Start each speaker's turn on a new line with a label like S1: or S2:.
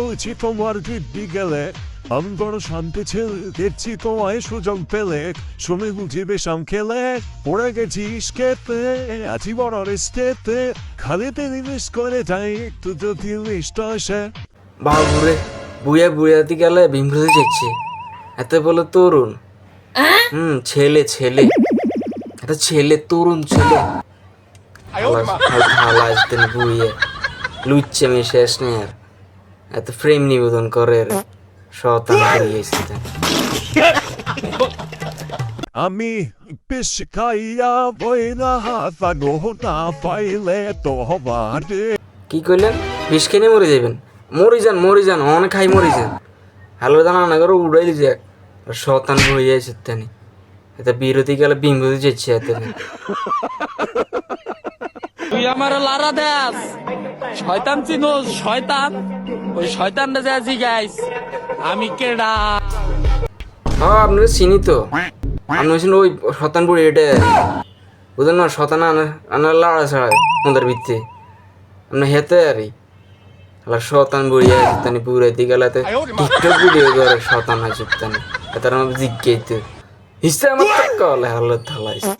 S1: বলছি তোমার গেলে আমি বড় শান্তি ছেলে দেখছি তোমায় সুযোগ পেলে। শুনে বুঝি বেশাম খেলে পড়ে গেছিস খেতে আছি বড় রেস্টেতে খালি তিনি মিস করে যাই একটু যদি লিস্ট আসে।
S2: বাবুরে বুয়া বুয়াতে গেলে এত বলে তরুণ। হুম ছেলে ছেলে। এটা ছেলে তরুণ ছেলে। ভালো আসতেন বুয়ে লুচ্ছে আমি শেষ নেই আর এত ফ্রেম নিবেদন করে
S1: আমি হাতা পাইলে তো হবারে
S2: কি কইলেন? বিষ খেয়ে মরে যাবেন মরে যান মরে যান অনেক খাই মরে যান। হ্যালো দানা না করে উড়াই দিছে শতান হয়ে আছে তেনি। এটা বিরতি গেলে বিমৃতি যাচ্ছে এত।
S3: তুই আমার লারা দেস। শয়তান চিনোস শয়তান। ওই শয়তানটা যা জিগাইস আমি কেডা?
S2: হ্যাঁ আপনারা চিনি তো। আপনি হচ্ছেন ওই শতান বুড়ি এটা বুঝলেন না শতান আনার লাড়া ছাড়া আমাদের ভিত্তি। আপনার হেতে আর। শতান বুড়ি আছে তানি পুরে দিকে গেলাতে টিকটক ভিডিও করে শতান আছে তানি তার আমার জিজ্ঞেস হিস্তে আমার টাকা হলে হাল্লা থালাইছে।